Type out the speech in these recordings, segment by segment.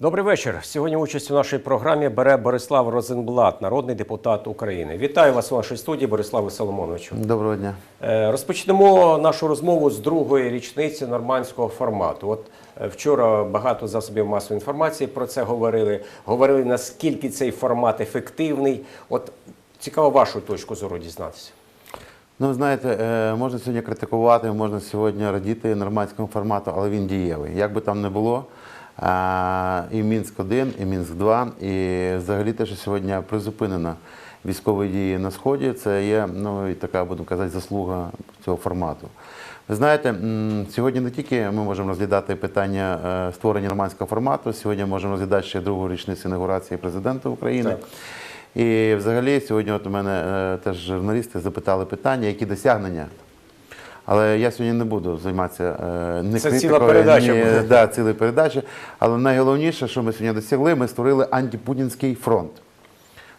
Добрий вечір. Сьогодні участь у нашій програмі бере Борислав Розенблат, народний депутат України. Вітаю вас у нашій студії, Бориславе Соломоновичу. Доброго дня. Е, Розпочнемо нашу розмову з другої річниці нормандського формату. От е, вчора багато засобів масової інформації про це говорили. Говорили наскільки цей формат ефективний. От цікаво вашу точку зору дізнатися. Ну, знаєте, е, можна сьогодні критикувати, можна сьогодні радіти нормандському формату, але він дієвий. Як би там не було, і Мінськ-1, і Мінськ-2, і взагалі те, що сьогодні призупинено військові дії на Сході, це є, ну, і така, будемо казати, заслуга цього формату. Ви знаєте, сьогодні не тільки ми можемо розглядати питання е, створення нормандського формату, сьогодні можемо розглядати ще другу річницю інаугурації президента України. Так. І взагалі сьогодні от у мене е, теж журналісти запитали питання, які досягнення. Але я сьогодні не буду займатися е, не Це критикою, ціла передача ні, буде. да, ціла передача. Але найголовніше, що ми сьогодні досягли, ми створили антипутінський фронт.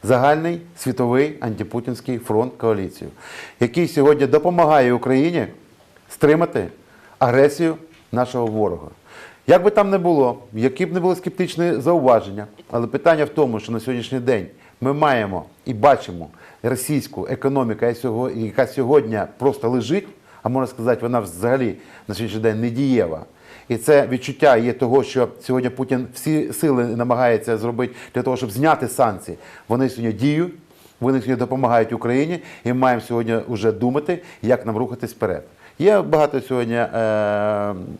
Загальний світовий антипутінський фронт коаліцію, який сьогодні допомагає Україні стримати агресію нашого ворога. Як би там не було, які б не були скептичні зауваження, але питання в тому, що на сьогоднішній день ми маємо і бачимо російську економіку, яка сьогодні просто лежить, а можна сказати, вона взагалі на сьогоднішній день не дієва. І це відчуття є того, що сьогодні Путін всі сили намагається зробити для того, щоб зняти санкції. Вони сьогодні діють, вони сьогодні допомагають Україні, і ми маємо сьогодні вже думати, як нам рухатись вперед. Є багато сьогодні, е,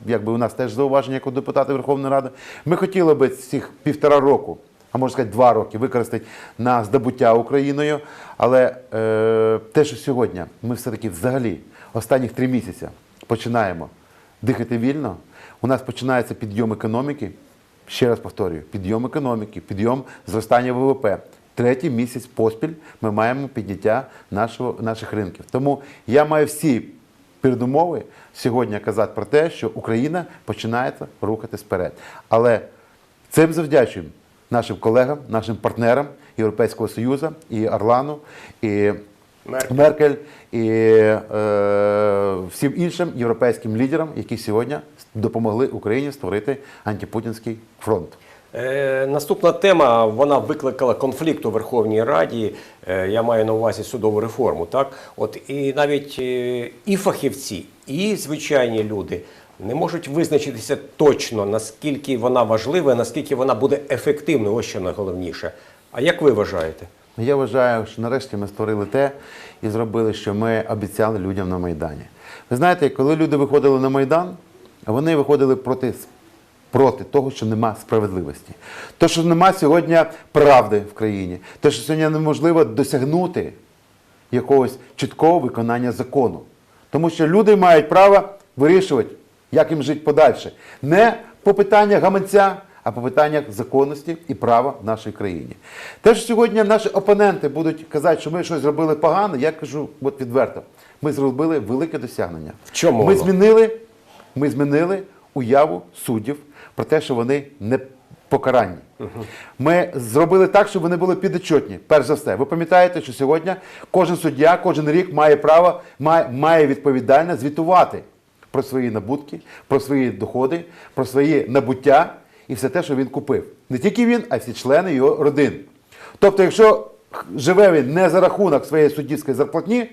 якби у нас теж зауваження як у депутата Верховної Ради. Ми хотіли би цих півтора року, а можна сказати, два роки використати на здобуття Україною. Але е, те, що сьогодні ми все-таки взагалі останніх три місяці починаємо дихати вільно, у нас починається підйом економіки. Ще раз повторюю, підйом економіки, підйом зростання ВВП. Третій місяць поспіль ми маємо підняття нашого, наших ринків. Тому я маю всі передумови сьогодні казати про те, що Україна починає рухатись вперед. Але цим завдячуємо нашим колегам, нашим партнерам Європейського Союзу, і Орлану, і Меркель. Меркель, і е, всім іншим європейським лідерам, які сьогодні допомогли Україні створити антипутінський фронт. Е, наступна тема вона викликала конфлікт у Верховній Раді. Е, я маю на увазі судову реформу. Так, от і навіть е, і фахівці, і звичайні люди не можуть визначитися точно наскільки вона важлива, наскільки вона буде ефективною. Ось що найголовніше. А як ви вважаєте? Я вважаю, що нарешті ми створили те і зробили, що ми обіцяли людям на Майдані. Ви знаєте, коли люди виходили на Майдан, вони виходили проти, проти того, що нема справедливості. То, що нема сьогодні правди в країні, те, що сьогодні неможливо досягнути якогось чіткого виконання закону. Тому що люди мають право вирішувати, як їм жити подальше. Не по питаннях гаманця, а по питаннях законності і права в нашій країні. Те, що сьогодні наші опоненти будуть казати, що ми щось зробили погано, я кажу от відверто. Ми зробили велике досягнення. В чому Ми змінили, ми змінили уяву суддів про те, що вони не покаранні. Ми зробили так, щоб вони були підотчетні. Перш за все, ви пам'ятаєте, що сьогодні кожен суддя, кожен рік має право, має, має відповідально звітувати про свої набутки, про свої доходи, про свої набуття і все те, що він купив. Не тільки він, а й всі члени його родин. Тобто, якщо живе він не за рахунок своєї суддівської зарплатні,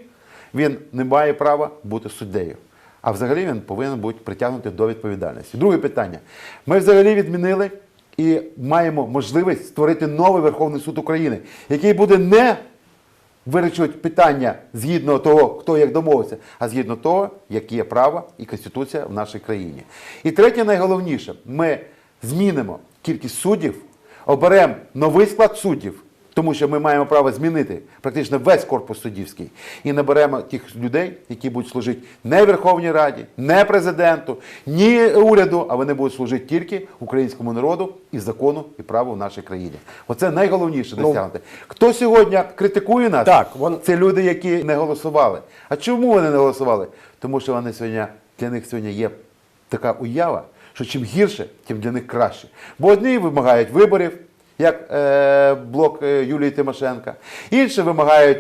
він не має права бути суддею. А взагалі він повинен бути притягнутий до відповідальності. Друге питання. Ми взагалі відмінили і маємо можливість створити новий Верховний суд України, який буде не вирішувати питання згідно того, хто як домовився, а згідно того, які є право і конституція в нашій країні. І третє, найголовніше, ми змінимо кількість суддів, оберемо новий склад суддів. Тому що ми маємо право змінити практично весь корпус суддівський і наберемо тих людей, які будуть служити не Верховній Раді, не президенту, ні уряду, а вони будуть служити тільки українському народу і закону і праву в нашій країні. Оце найголовніше досягнути. Хто сьогодні критикує нас? Так, вон- це люди, які не голосували. А чому вони не голосували? Тому що вони сьогодні для них сьогодні є така уява, що чим гірше, тим для них краще. Бо одні вимагають виборів, як е, блок е, Юлії Тимошенка, інші вимагають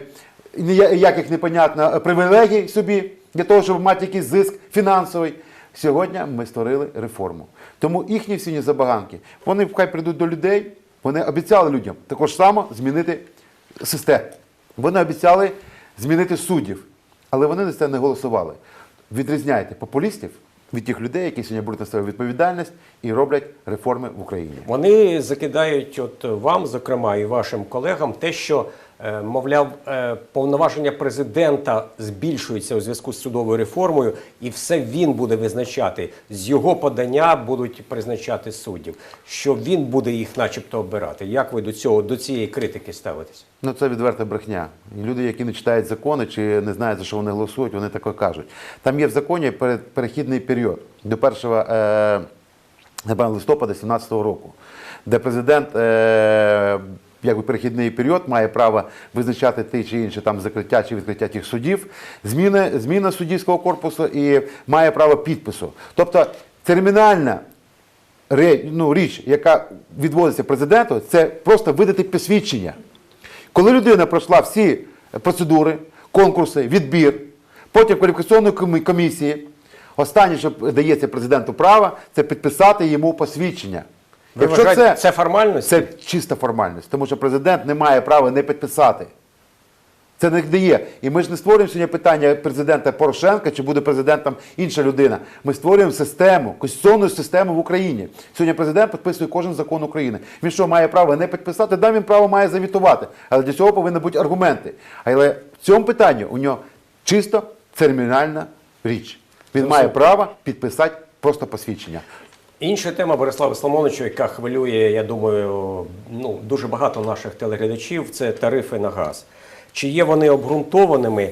ніяких непонятно привілегій собі для того, щоб мати якийсь зиск фінансовий. Сьогодні ми створили реформу. Тому їхні всі забаганки, вони хай прийдуть до людей, вони обіцяли людям також само змінити систему. Вони обіцяли змінити суддів, але вони за це не голосували. Відрізняйте популістів від тих людей, які сьогодні беруть на себе відповідальність і роблять реформи в Україні. Вони закидають от вам, зокрема, і вашим колегам, те, що, мовляв, е, повноваження президента збільшуються у зв'язку з судовою реформою, і все він буде визначати. З його подання будуть призначати суддів, що він буде їх, начебто, обирати. Як ви до цього до цієї критики ставитесь? Ну це відверта брехня. Люди, які не читають закони чи не знають, за що вони голосують, вони таке кажуть. Там є в законі пере- перехідний період до 1 е, листопада 2017 року, де президент. Якби перехідний період має право визначати ті чи інші там закриття чи відкриття тих судів, зміни, зміна суддівського корпусу і має право підпису. Тобто термінальна ну, річ, яка відводиться президенту, це просто видати посвідчення. Коли людина пройшла всі процедури, конкурси, відбір, потім кваліфікаційної комісії, останнє, що дається президенту право, це підписати йому посвідчення. Ви вважаєте, це, це формальність? це чиста формальність, тому що президент не має права не підписати. Це не дає. І ми ж не створюємо сьогодні питання президента Порошенка чи буде президентом інша людина. Ми створюємо систему, конституційну систему в Україні. Сьогодні президент підписує кожен закон України. Він що має право не підписати, да він право має завітувати. Але для цього повинні бути аргументи. Але в цьому питанні у нього чисто термінальна річ. Він має право підписати просто посвідчення. Інша тема Борислава Соломоновича, яка хвилює, я думаю, ну дуже багато наших телеглядачів, це тарифи на газ. Чи є вони обґрунтованими,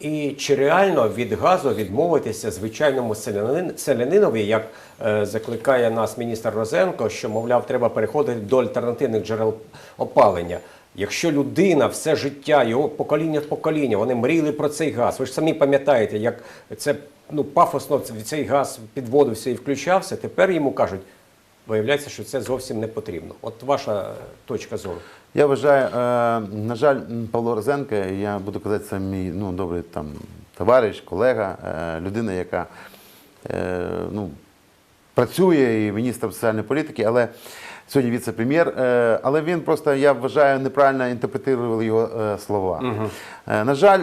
і чи реально від газу відмовитися звичайному селянин- селянинові, як е, закликає нас міністр Розенко, що мовляв, треба переходити до альтернативних джерел опалення. Якщо людина все життя, його покоління в покоління, вони мріяли про цей газ. Ви ж самі пам'ятаєте, як це ну, пафосно цей газ підводився і включався, тепер йому кажуть, виявляється, що це зовсім не потрібно. От ваша точка зору. Я вважаю, е, на жаль, Павло Розенко, я буду казати, це мій ну, добрий там, товариш, колега, е, людина, яка е, ну, працює і міністр соціальної політики, але сьогодні віце-прем'єр. Е, але він просто, я вважаю, неправильно інтерпретував його е, слова. Е, на жаль,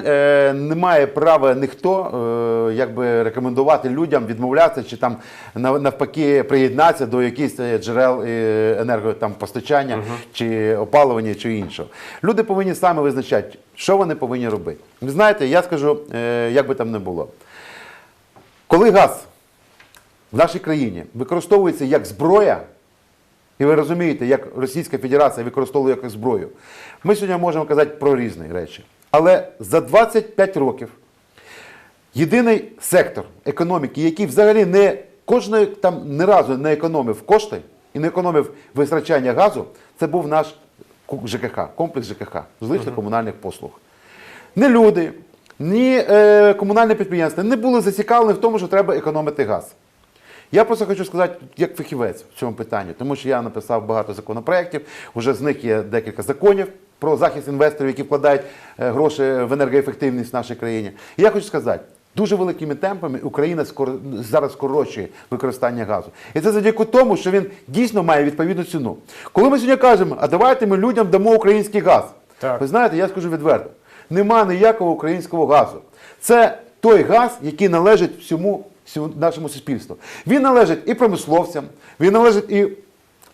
немає права ніхто якби рекомендувати людям відмовлятися чи там навпаки приєднатися до якихось джерел е, енерго там, постачання чи опалювання чи іншого. Люди повинні самі визначати, що вони повинні робити. Ви знаєте, я скажу, як би там не було. Коли газ в нашій країні використовується як зброя, і ви розумієте, як Російська Федерація використовує як зброю, ми сьогодні можемо казати про різні речі. Але за 25 років єдиний сектор економіки, який взагалі не кожної там ні разу не економив кошти і не економив витрачання газу, це був наш ЖКХ, комплекс ЖКХ, жилищно комунальних послуг. Не люди, ні е, комунальне підприємство не були зацікавлені в тому, що треба економити газ. Я просто хочу сказати, як фахівець в цьому питанні, тому що я написав багато законопроєктів, вже з них є декілька законів про захист інвесторів, які вкладають е, гроші в енергоефективність в нашій країні. І я хочу сказати, дуже великими темпами Україна зараз скорочує використання газу. І це завдяки тому, що він дійсно має відповідну ціну. Коли ми сьогодні кажемо, а давайте ми людям дамо український газ. Так. Ви знаєте, я скажу відверто, нема ніякого українського газу. Це той газ, який належить всьому, всьому нашому суспільству. Він належить і промисловцям, він належить і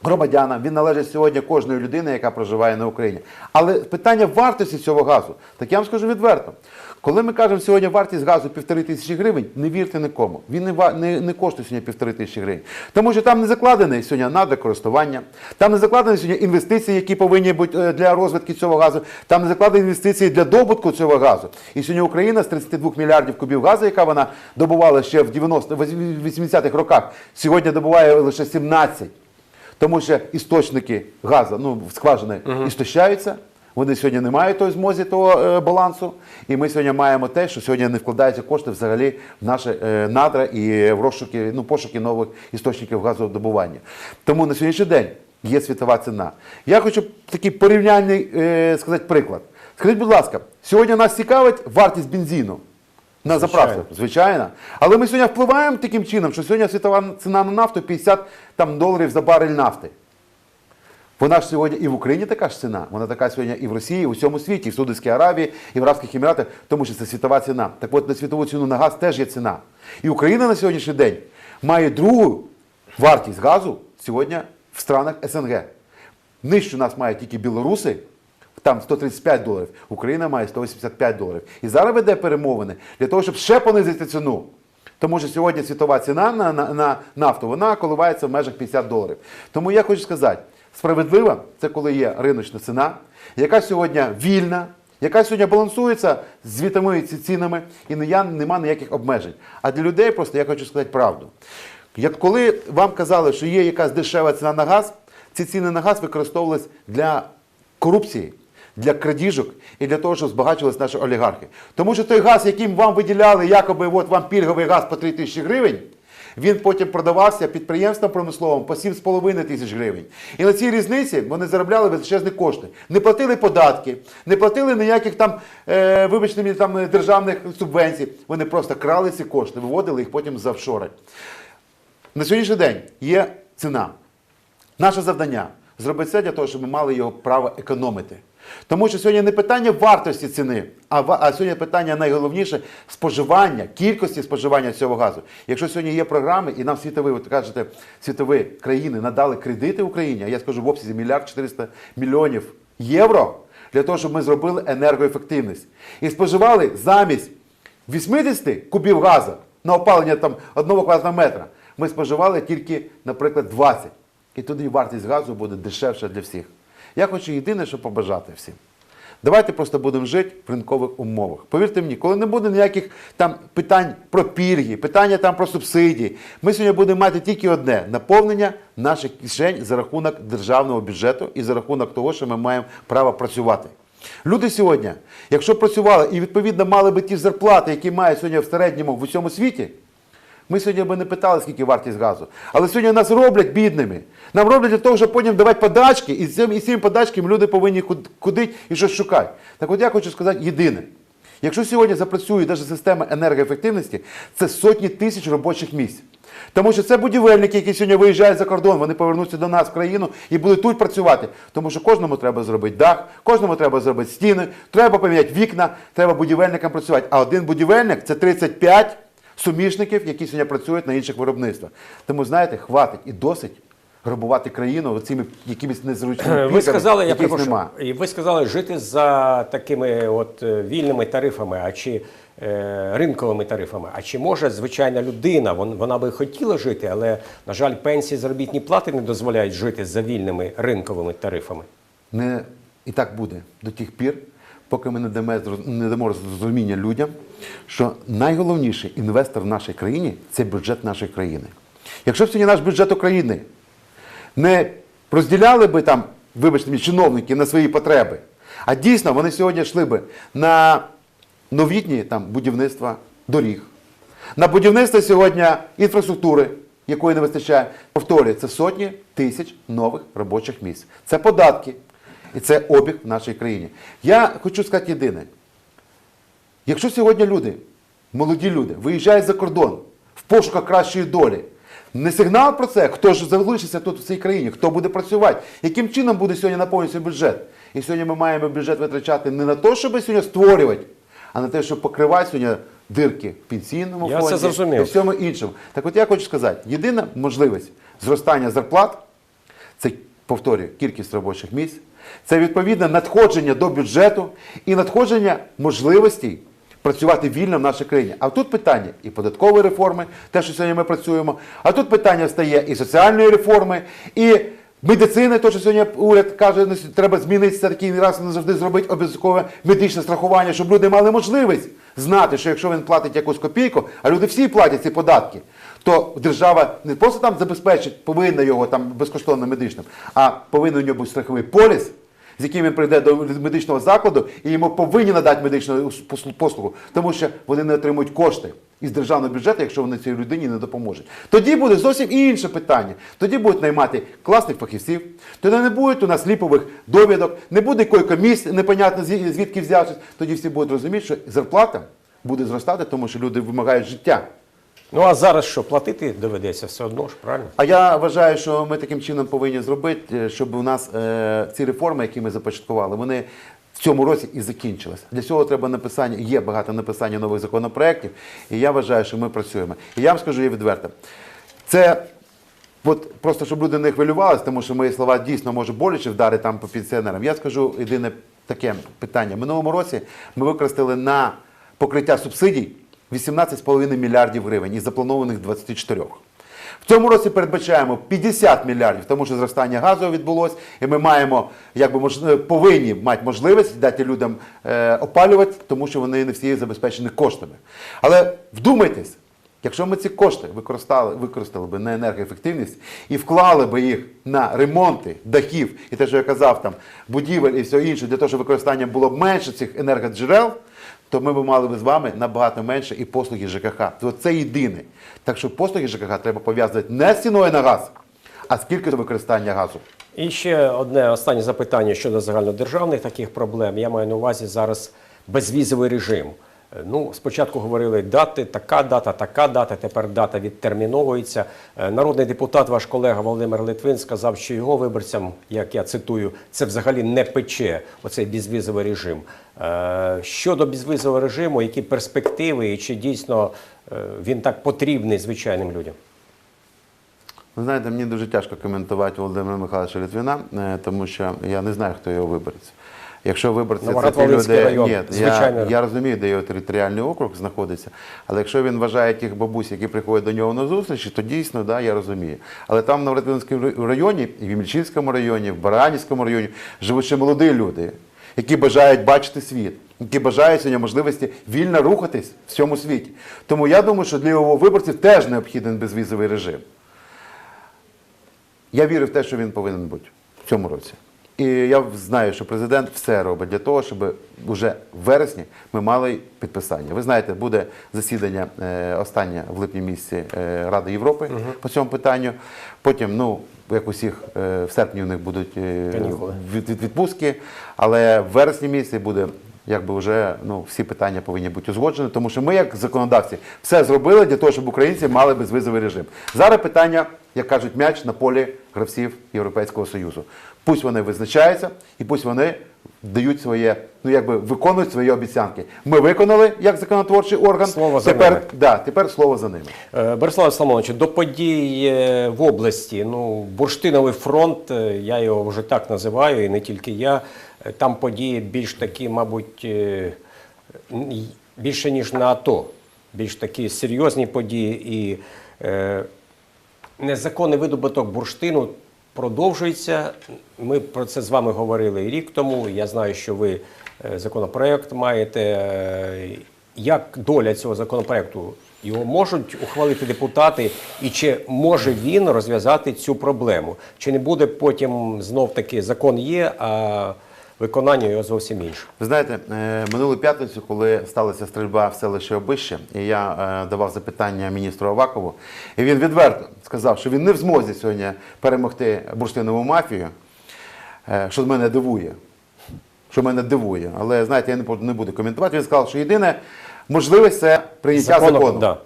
громадянам, він належить сьогодні кожної людини, яка проживає на Україні. Але питання вартості цього газу, так я вам скажу відверто. Коли ми кажемо сьогодні вартість газу півтори тисячі гривень, не вірте нікому. Він не, не, не коштує сьогодні півтори тисячі гривень. Тому що там не закладений сьогодні надрокористування, там не закладені сьогодні інвестиції, які повинні бути е, для розвитку цього газу, там не закладені інвестиції для добутку цього газу. І сьогодні Україна з 32 мільярдів кубів газу, яка вона добувала ще в 90 80-х роках, сьогодні добуває лише 17. Тому що істочники газу, ну, скважини істощаються. Вони сьогодні не мають той змозі того е, балансу. І ми сьогодні маємо те, що сьогодні не вкладаються кошти взагалі в наші е, надра і в розшуки, ну, пошуки нових істочників газодобування. Тому на сьогоднішній день є світова ціна. Я хочу такий порівняльний е, сказати приклад. Скажіть, будь ласка, сьогодні нас цікавить вартість бензину. На заправці, звичайно. Але ми сьогодні впливаємо таким чином, що сьогодні світова ціна на нафту 50 там, доларів за барель нафти. Вона ж сьогодні і в Україні така ж ціна. Вона така сьогодні і в Росії, і в усьому світі, і в Саудовській Аравії, і в Арабських Еміратах, тому що це світова ціна. Так от на світову ціну на газ теж є ціна. І Україна на сьогоднішній день має другу вартість газу сьогодні в странах СНГ. Нижче нас мають тільки білоруси, там 135 доларів, Україна має 185 доларів. І зараз веде перемовини для того, щоб ще понизити ціну. Тому що сьогодні світова ціна на, на, на нафту вона коливається в межах 50 доларів. Тому я хочу сказати, справедлива це коли є риночна ціна, яка сьогодні вільна, яка сьогодні балансується з ці- цінами і я- нема ніяких обмежень. А для людей просто я хочу сказати правду. Як коли вам казали, що є якась дешева ціна на газ, ці ціни на газ використовувались для корупції, для крадіжок і для того, щоб збагачувалися наші олігархи. Тому що той газ, яким вам виділяли, якоби от вам пільговий газ по 3 тисячі гривень, він потім продавався підприємствам промисловим по 7,5 тисяч гривень. І на цій різниці вони заробляли величезні кошти. Не платили податки, не платили ніяких там, е, вибачте мені, там державних субвенцій. Вони просто крали ці кошти, виводили їх потім за офшори. На сьогоднішній день є ціна. Наше завдання зробити все для того, щоб ми мали його право економити. Тому що сьогодні не питання вартості ціни, а, а сьогодні питання найголовніше споживання, кількості споживання цього газу. Якщо сьогодні є програми, і нам світові, ви кажете, світові країни надали кредити Україні, а я скажу в обсязі мільярд 400 мільйонів євро для того, щоб ми зробили енергоефективність. І споживали замість 80 кубів газу на опалення там, одного квадратного метра, ми споживали тільки, наприклад, 20. І тоді вартість газу буде дешевша для всіх. Я хочу єдине, що побажати всім. Давайте просто будемо жити в ринкових умовах. Повірте мені, коли не буде ніяких там питань про пільги, питання там про субсидії, ми сьогодні будемо мати тільки одне наповнення наших кишень за рахунок державного бюджету і за рахунок того, що ми маємо право працювати. Люди сьогодні, якщо працювали і відповідно мали би ті зарплати, які мають сьогодні в середньому в усьому світі, ми сьогодні би не питали, скільки вартість газу. Але сьогодні нас роблять бідними. Нам роблять для того, щоб потім давати подачки, і цим, і цим подачками люди повинні ходити і щось шукати. Так от я хочу сказати єдине. Якщо сьогодні запрацює навіть система енергоефективності, це сотні тисяч робочих місць. Тому що це будівельники, які сьогодні виїжджають за кордон, вони повернуться до нас в країну і будуть тут працювати. Тому що кожному треба зробити дах, кожному треба зробити стіни, треба поміняти вікна, треба будівельникам працювати. А один будівельник це 35 сумішників, які сьогодні працюють на інших виробництвах. Тому знаєте, хватить і досить грабувати країну цими якимись незручними Ви сказали, я і ви сказали жити за такими от е, вільними тарифами, а чи е, ринковими тарифами. А чи може звичайна людина, вон- вона би хотіла жити, але на жаль, пенсії заробітні плати не дозволяють жити за вільними ринковими тарифами. не і так буде до тих пір, поки ми не дамо, зрозуміння людям, що найголовніший інвестор в нашій країні це бюджет нашої країни. Якщо б сьогодні наш бюджет України не розділяли би там, вибачте мені, чиновники на свої потреби, а дійсно вони сьогодні йшли би на новітні там, будівництва доріг, на будівництво сьогодні інфраструктури, якої не вистачає. Повторюю, це сотні тисяч нових робочих місць. Це податки і це обіг в нашій країні. Я хочу сказати єдине. Якщо сьогодні люди, молоді люди, виїжджають за кордон в пошуках кращої долі, не сигнал про це, хто ж залишиться тут в цій країні, хто буде працювати, яким чином буде сьогодні наповнюватися бюджет. І сьогодні ми маємо бюджет витрачати не на те, щоб сьогодні створювати, а на те, щоб покривати сьогодні дирки в пенсійному Я фонді зрозумів. і всьому іншому. Так от я хочу сказати, єдина можливість зростання зарплат це повторюю, кількість робочих місць, це відповідне надходження до бюджету і надходження можливостей працювати вільно в нашій країні. А тут питання і податкової реформи, те, що сьогодні ми працюємо, а тут питання стає і соціальної реформи, і медицини, то, що сьогодні уряд каже, ну, треба змінити це такий раз назавжди зробити обов'язкове медичне страхування, щоб люди мали можливість знати, що якщо він платить якусь копійку, а люди всі платять ці податки, то держава не просто там забезпечить, повинна його там безкоштовно медичним, а повинен у нього бути страховий поліс, з яким він прийде до медичного закладу, і йому повинні надати медичну послугу, тому що вони не отримують кошти із державного бюджету, якщо вони цій людині не допоможуть. Тоді буде зовсім інше питання. Тоді будуть наймати класних фахівців, тоді не буде у нас ліпових довідок, не буде якої комісії, непонятно звідки взявшись. Тоді всі будуть розуміти, що зарплата буде зростати, тому що люди вимагають життя. Ну а зараз що, платити доведеться все одно ж, правильно? А я вважаю, що ми таким чином повинні зробити, е, щоб у нас е, ці реформи, які ми започаткували, вони в цьому році і закінчилися. Для цього треба написання, є багато написання нових законопроєктів, і я вважаю, що ми працюємо. І я вам скажу є відверто. Це от просто щоб люди не хвилювалися, тому що мої слова дійсно може боляче вдарити там по пенсіонерам. Я скажу єдине таке питання. Минулому році ми використали на покриття субсидій 18,5 мільярдів гривень із запланованих 24. В цьому році передбачаємо 50 мільярдів, тому що зростання газу відбулось, і ми маємо, якби мож- е, повинні мати можливість дати людям е, опалювати, тому що вони не всі забезпечені коштами. Але вдумайтесь, якщо ми ці кошти використали, використали би на енергоефективність і вклали би їх на ремонти дахів і те, що я казав, там будівель і все інше, для того, щоб використання було б менше цих енергоджерел, то ми б мали б з вами набагато менше і послуги ЖКХ. То це єдине. Так що послуги ЖКХ треба пов'язувати не з ціною на газ, а з кількістю використання газу. І ще одне останнє запитання щодо загальнодержавних таких проблем. Я маю на увазі зараз безвізовий режим. Е, Ну, спочатку говорили дати, така дата, така дата. Тепер дата відтерміновується. Е, Народний депутат, ваш колега Володимир Литвин, сказав, що його виборцям, як я цитую, це взагалі не пече оцей безвізовий режим. Е, Щодо безвізового режиму, які перспективи і чи дійсно він так потрібний звичайним людям? Ви знаєте, мені дуже тяжко коментувати Володимира Михайловича Литвина, тому що я не знаю, хто його виборець. Якщо виборці це ті люди, район, ні, я, звичайно. я розумію, де його територіальний округ знаходиться, але якщо він вважає тих бабусь, які приходять до нього на зустрічі, то дійсно, да, я розумію. Але там в Новоград-Волинському районі, і в Ємельчинському районі, в Баранівському районі живуть ще молоді люди, які бажають бачити світ, які бажають сьогодні можливості вільно рухатись в цьому світі. Тому я думаю, що для його виборців теж необхідний безвізовий режим. Я вірю в те, що він повинен бути в цьому році. І я знаю, що президент все робить для того, щоб вже в вересні ми мали підписання. Ви знаєте, буде засідання е, останнє в липні місяці е, Ради Європи по цьому питанню. Потім, ну, як усіх, е, в серпні у них будуть від, від, відпустки, але в вересні місяці буде. Якби вже ну, всі питання повинні бути узгоджені, тому що ми, як законодавці, все зробили для того, щоб українці мали безвизовий режим. Зараз питання, як кажуть, м'яч на полі гравців Європейського Союзу. Пусть вони визначаються і пусть вони дають своє, ну якби виконують свої обіцянки. Ми виконали як законотворчий орган. Слово за тепер, ними. да, тепер слово за ними. Е, Борислав Соломонович, до подій е, в області, ну, Бурштиновий фронт, е, я його вже так називаю, і не тільки я. Там події більш такі, мабуть, е, більше, ніж на АТО. Більш такі серйозні події. І е, незаконний видобуток бурштину продовжується. Ми про це з вами говорили рік тому. Я знаю, що ви е, законопроект маєте. Як доля цього законопроекту? Його можуть ухвалити депутати, і чи може він розв'язати цю проблему? Чи не буде потім знов таки закон є, а виконання його зовсім інше? Ви знаєте, е, минулу п'ятницю, коли сталася стрільба в селищі Обище, і я е, давав запитання міністру Авакову, і він відверто сказав, що він не в змозі сьогодні перемогти бурштинову мафію, е, що мене дивує. Що мене дивує. Але знаєте, я не буду- коментувати. Він сказав, що єдине можливість це прийняття Законом, закону. да.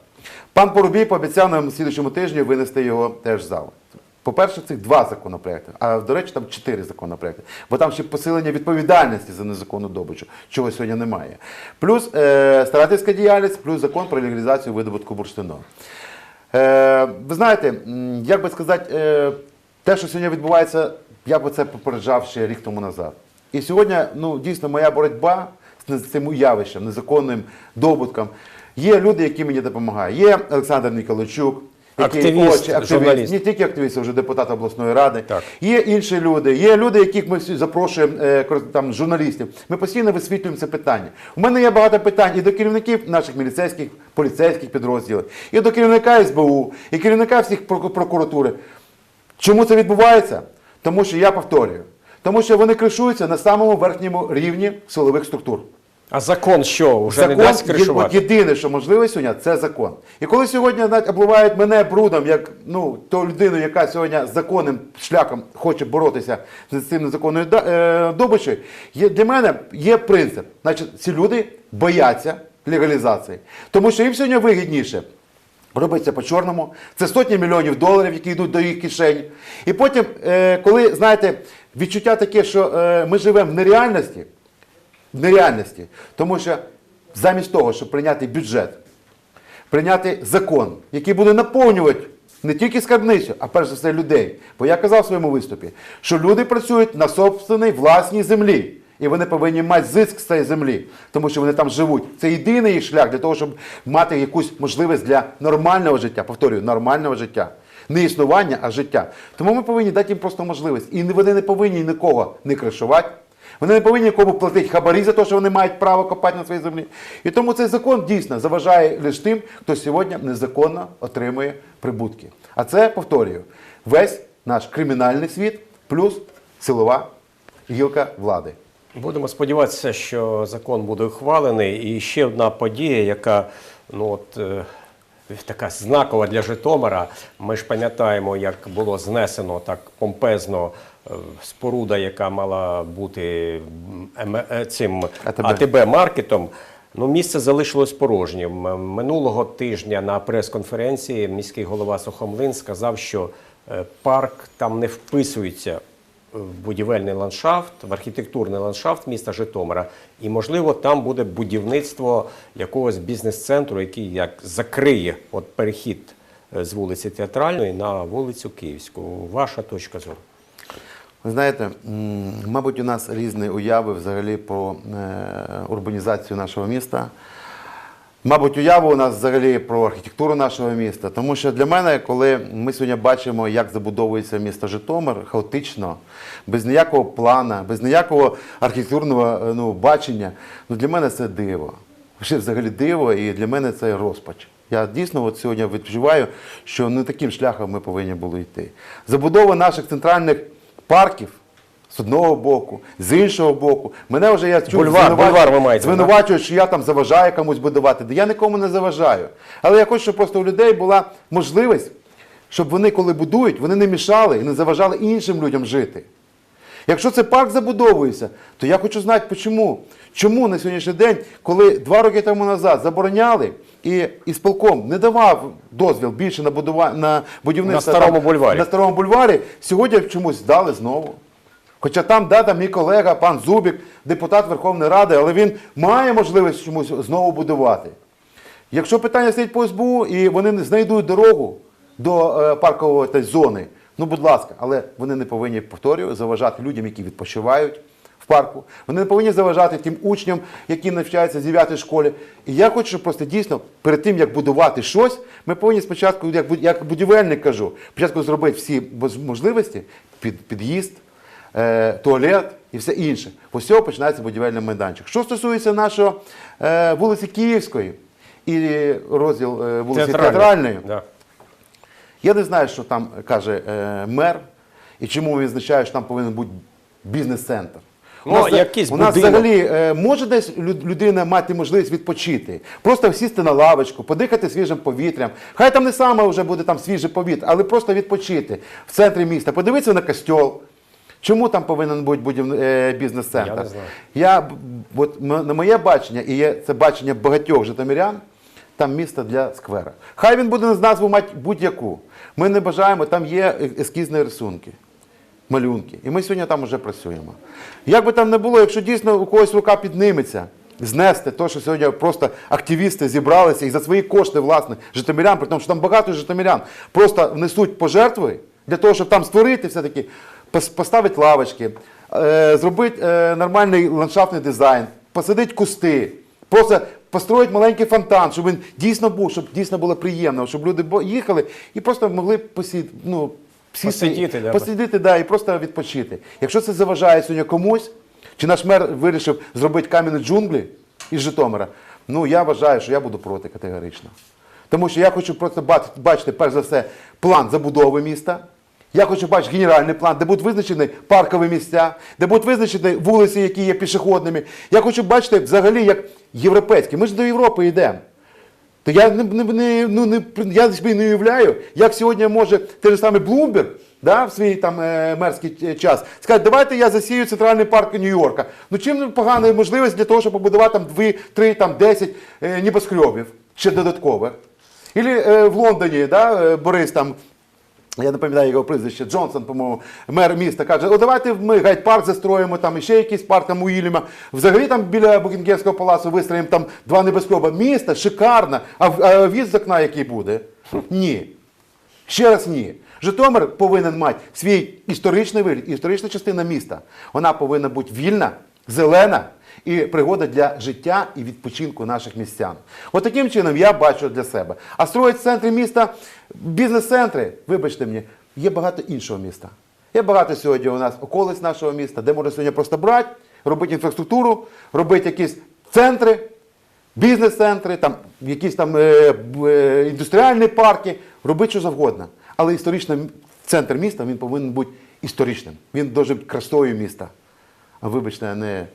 Пан Порубій пообіцяв нам слідчому тижні винести його теж в зал. По-перше, цих два законопроекти, а до речі, там чотири законопроекти. Бо там ще посилення відповідальності за незаконну добичу, чого сьогодні немає. Плюс е, старательська діяльність, плюс закон про легалізацію видобутку бурштину. Е, ви знаєте, як би сказати, е, те, що сьогодні відбувається, я би це попереджав ще рік тому назад. І сьогодні, ну, дійсно, моя боротьба з цим явищем, незаконним добутком. Є люди, які мені допомагають. Є Олександр Ніколайчук, який Активіст, очі- активіст, не тільки активіст, а вже депутат обласної ради. Так. Є інші люди, є люди, яких ми всі запрошуємо е, там, журналістів. Ми постійно висвітлюємо це питання. У мене є багато питань і до керівників наших міліцейських, поліцейських підрозділів, і до керівника СБУ, і керівника всіх прокуратури. Чому це відбувається? Тому що я повторюю, тому що вони кришуються на самому верхньому рівні силових структур. А закон що? Вже не дасть кришувати? єдине, що можливе сьогодні, це закон. І коли сьогодні навіть обливають мене брудом, як ну, ту людину, яка сьогодні законним шляхом хоче боротися з цим незаконною е, добичею, є, для мене є принцип. Значить, ці люди бояться легалізації. Тому що їм сьогодні вигідніше. Робиться по-чорному, це сотні мільйонів доларів, які йдуть до їх кишень. І потім, е, коли, знаєте, відчуття таке, що е, ми живемо в нереальності, нереальності, тому що замість того, щоб прийняти бюджет, прийняти закон, який буде наповнювати не тільки скарбницю, а перш за все людей. Бо я казав в своєму виступі, що люди працюють на собственній власній землі. І вони повинні мати зиск з цієї землі, тому що вони там живуть. Це єдиний їх шлях для того, щоб мати якусь можливість для нормального життя. Повторюю, нормального життя. Не існування, а життя. Тому ми повинні дати їм просто можливість. І вони не повинні нікого не кришувати. Вони не повинні нікому платити хабарі за те, що вони мають право копати на своїй землі. І тому цей закон дійсно заважає лише тим, хто сьогодні незаконно отримує прибутки. А це, повторюю, весь наш кримінальний світ плюс силова гілка влади. Будемо сподіватися, що закон буде ухвалений. І ще одна подія, яка ну от. Така знакова для Житомира. Ми ж пам'ятаємо, як було знесено так помпезно е, споруда, яка мала бути е, цим АТБ. АТБ маркетом. Ну, місце залишилось порожнім. Минулого тижня на прес-конференції міський голова Сухомлин сказав, що е, парк там не вписується будівельний ландшафт, в архітектурний ландшафт міста Житомира. І, можливо, там буде будівництво якогось бізнес-центру, який як закриє от перехід е, з вулиці Театральної на вулицю Київську. Ваша точка зору. Ви знаєте, мабуть, у нас різні уяви взагалі про е, урбанізацію нашого міста. Мабуть, уява у нас взагалі про архітектуру нашого міста. Тому що для мене, коли ми сьогодні бачимо, як забудовується місто Житомир, хаотично, без ніякого плана, без ніякого архітектурного е, ну, бачення, ну для мене це диво. Взагалі диво, і для мене це розпач. Я дійсно от сьогодні відчуваю, що не таким шляхом ми повинні були йти. Забудова наших центральних парків з одного боку, з іншого боку. Мене вже я чув, Бульвар, звинувачують- бульвар ви маєте, звинувачують, що я там заважаю комусь будувати. Да я нікому не заважаю. Але я хочу, щоб просто у людей була можливість, щоб вони, коли будують, вони не мішали і не заважали іншим людям жити. Якщо це парк забудовується, то я хочу знати, чому. Чому на сьогоднішній день, коли два роки тому назад забороняли і ісполком не давав дозвіл більше на будува... на будівництво На Старому там, бульварі. на старому бульварі, сьогодні чомусь дали знову. Хоча там, да, там мій колега, пан Зубік, депутат Верховної Ради, але він має можливість чомусь знову будувати. Якщо питання стоїть по СБУ і вони знайдуть дорогу до е, паркової та зони, ну будь ласка, але вони не повинні, повторюю, заважати людям, які відпочивають в парку. Вони не повинні заважати тим учням, які навчаються в 9 школі. І я хочу, щоб просто дійсно перед тим, як будувати щось, ми повинні спочатку, як, буд- як будівельник кажу, спочатку зробити всі можливості, під, під'їзд, туалет і все інше. Цього починається будівельний майданчик. Що стосується нашої е, вулиці Київської і розділ е, вулиці Театральної, Да. я не знаю, що там каже е, мер і чому він визначає, що там повинен бути бізнес-центр. Ну, за- якийсь у нас взагалі е, може десь людина мати можливість відпочити, просто сісти на лавочку, подихати свіжим повітрям. Хай там не саме вже буде там свіже повітря, але просто відпочити в центрі міста, подивитися на костьол. Чому там повинен бути будів... е, бізнес-центр? Я не знаю. Я, от, на моє бачення, і є це бачення багатьох житомирян, там місто для сквера. Хай він буде з назву мати будь-яку. Ми не бажаємо, там є е- ескізні рисунки, малюнки. І ми сьогодні там вже працюємо. Як би там не було, якщо дійсно у когось рука підніметься, знести те, що сьогодні просто активісти зібралися і за свої кошти, власне, житомирян, при тому, що там багато житомирян, просто внесуть пожертви для того, щоб там створити все-таки, пос- поставити лавочки, е, зробити е, нормальний ландшафтний дизайн, посадити кусти, просто построїти маленький фонтан, щоб він дійсно був, щоб дійсно було приємно, щоб люди їхали і просто могли посід, ну, Посидіти, да. посидіти да, і просто відпочити. Якщо це заважає сьогодні комусь, чи наш мер вирішив зробити кам'яні джунглі із Житомира, ну я вважаю, що я буду проти категорично. Тому що я хочу просто бач- бачити, перш за все, план забудови міста. Я хочу бачити генеральний план, де будуть визначені паркові місця, де будуть визначені вулиці, які є пішохідними. Я хочу бачити взагалі як європейські. Ми ж до Європи йдемо. То я не, не, ну, не, я собі не уявляю, як сьогодні може той же самий Блумберг да, в свій там е, мерський час, сказати, давайте я засію центральний парк Нью-Йорка. Ну чим погана можливість для того, щоб побудувати там 2, 3, там 10 е, небоскребів ще додаткових. Ілі е, в Лондоні, да, Борис там. Я не пам'ятаю його прізвище, Джонсон, по-моєму, мер міста, каже, о, давайте ми гайд-парк застроїмо, там ще якийсь парк там Уільяма. Взагалі там біля Букінгемського палацу вистроїмо там два небоскреба. Місто шикарне, а, а від з окна який буде? Ні. Ще раз ні. Житомир повинен мати свій історичний вигляд, історична частина міста. Вона повинна бути вільна, зелена і пригода для життя і відпочинку наших містян. От таким чином я бачу для себе. А строїть в центрі міста бізнес-центри, вибачте мені, є багато іншого міста. Є багато сьогодні у нас околиць нашого міста, де можна сьогодні просто брати, робити інфраструктуру, робити якісь центри, бізнес-центри, там, якісь там е, е, індустріальні парки, робити що завгодно. Але історичний центр міста він повинен бути історичним. Він дуже красою міста. А вибачте, не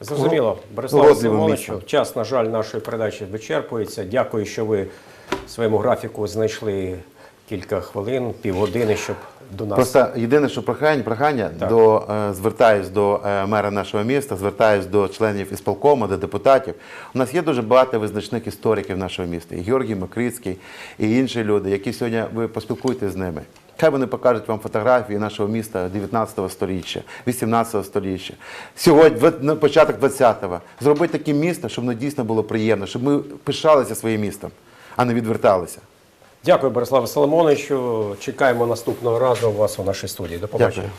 Зрозуміло, Бориславе Уродливе Симоновичу, час, на жаль, нашої передачі вичерпується. Дякую, що ви в своєму графіку знайшли кілька хвилин, півгодини, щоб до нас. Просто єдине, що прохання, прохання Так. до е, звертаюсь до е, мера нашого міста, звертаюсь до членів ісполкому, до депутатів. У нас є дуже багато визначних істориків нашого міста. І Георгій Макрицький, і інші люди, які сьогодні ви поспілкуєтеся з ними. Хай вони покажуть вам фотографії нашого міста 19 століття, 18 століття. Сьогодні, на початок 20-го. Зробити таке місто, щоб воно дійсно було приємно, щоб ми пишалися своїм містом, а не відверталися. Дякую, Бориславе Соломоновичу. Чекаємо наступного разу у вас у нашій студії. До побачення. Дякую.